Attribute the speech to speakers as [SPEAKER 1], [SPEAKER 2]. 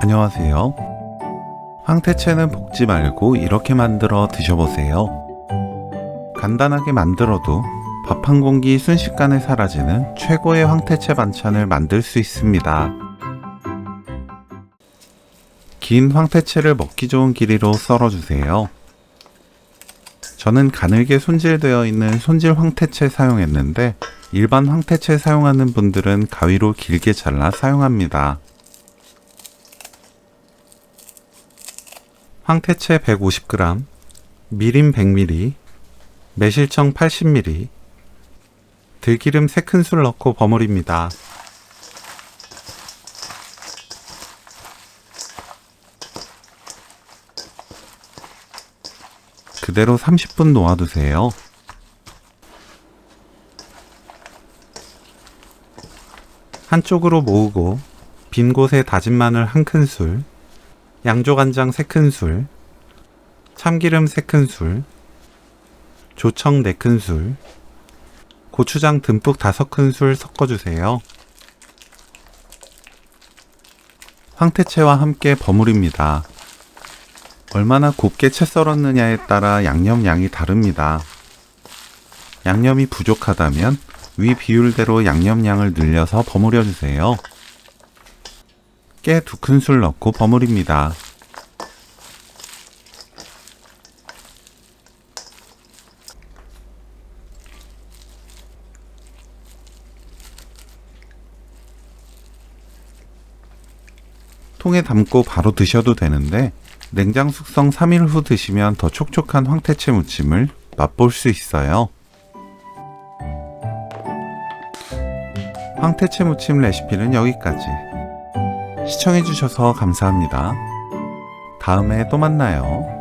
[SPEAKER 1] 안녕하세요. 황태채는 볶지 말고 이렇게 만들어 드셔보세요. 간단하게 만들어도 밥 한 공기 순식간에 사라지는 최고의 황태채 반찬을 만들 수 있습니다. 긴 황태채를 먹기 좋은 길이로 썰어주세요. 저는 가늘게 손질되어 있는 손질 황태채 사용했는데 일반 황태채 사용하는 분들은 가위로 길게 잘라 사용합니다. 황태채 150g, 미림 100ml, 매실청 80ml, 들기름 3큰술 넣고 버무립니다. 그대로 30분 놓아두세요. 한쪽으로 모으고 빈 곳에 다진 마늘 한 큰술, 양조간장 3큰술, 참기름 3큰술, 조청 4큰술, 고추장 듬뿍 5큰술 섞어주세요. 황태채와 함께 버무립니다. 얼마나 곱게 채 썰었느냐에 따라 양념 양이 다릅니다. 양념이 부족하다면 위 비율대로 양념 양을 늘려서 버무려 주세요. 깨 두 큰술 넣고 버무립니다. 통에 담고 바로 드셔도 되는데 냉장 숙성 3일 후 드시면 더 촉촉한 황태채 무침을 맛볼 수 있어요. 황태채 무침 레시피는 여기까지. 시청해주셔서 감사합니다. 다음에 또 만나요.